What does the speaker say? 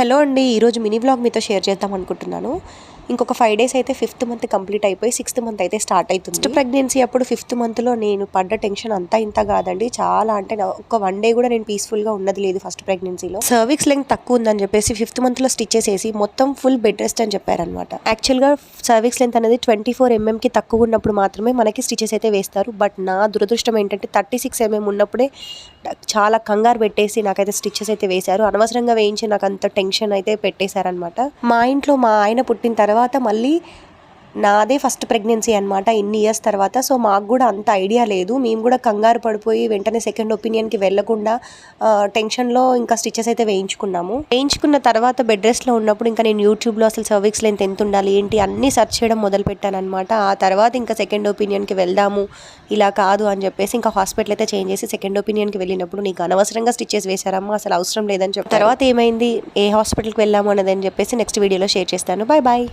Hello అండి ఈరోజు mini blog మీతో షేర్ చేద్దాం అనుకుంటున్నాను. ఇంకొక ఫైవ్ డేస్ అయితే ఫిఫ్త్ మంత్ కంప్లీట్ అయిపోయి సిక్స్త్ మంత్ అయితే స్టార్ట్ అవుతుంది. ఫస్ట్ ప్రెగ్నెన్సీ అప్పుడు ఫిఫ్త్ మంత్లో నేను పడ్డ టెన్షన్ అంతా ఇంత కాదండి. చాలా అంటే ఒక వన్ డే కూడా నేను పీస్ఫుల్గా ఉన్నది లేదు ఫస్ట్ ప్రెగ్నెన్సీలో సర్విక్స్ లెంగ్ తక్కువ ఉందని చెప్పేసి ఫిఫ్త్ మంత్లో స్టిచెస్ వేసి మొత్తం ఫుల్ బెడ్ రెస్ట్ అని చెప్పారనమాట యాక్చువల్గా సర్విక్స్ లెంత్ అనేది ట్వంటీ ఫోర్ ఎంఎంకి తక్కువ ఉన్నప్పుడు మాత్రమే మనకి స్టిచెస్ అయితే వేస్తారు. బట్ నా దురదృష్టం ఏంటంటే థర్టీ సిక్స్ ఎంఎం ఉన్నప్పుడే చాలా కంగారు పెట్టేసి నాకైతే స్టిచెస్ అయితే వేశారు. అనవసరంగా వేయించి నాకు అంత టెన్షన్ అయితే పెట్టేశారనమాట మా ఇంట్లో మా ఆయన పుట్టిన తర్వాత తర్వాత మళ్ళీ నాదే ఫస్ట్ ప్రెగ్నెన్సీ అనమాట ఇన్ని ఇయర్స్ తర్వాత. సో మాకు కూడా అంత ఐడియా లేదు. మేము కూడా కంగారు పడిపోయి వెంటనే సెకండ్ ఒపీనియన్కి వెళ్ళకుండా టెన్షన్లో ఇంకా స్టిచెస్ అయితే వేయించుకున్నాము. వేయించుకున్న తర్వాత బెడ్ రెస్ట్లో ఉన్నప్పుడు ఇంకా నేను యూట్యూబ్లో అసలు సర్విక్స్ లెంత్ ఎంత ఉండాలి ఏంటి అన్నీ సెర్చ్ చేయడం మొదలుపెట్టానమాట ఆ తర్వాత ఇంకా సెకండ్ ఒపీనియన్కి వెళ్దాము ఇలా కాదు అని చెప్పేసి ఇంకా హాస్పిటల్ అయితే చేంజ్ చేసి సెకండ్ ఒపీనియన్కి వెళ్ళినప్పుడు నీకు అనవసరంగా స్టిచెస్ వేశారమ్మా అసలు అవసరం లేదని చెప్పి తర్వాత ఏమైంది? ఏ హాస్పిటల్కి వెళ్ళాము అనేది అని చెప్పేసి నెక్స్ట్ వీడియోలో షేర్ చేస్తాను. Bye bye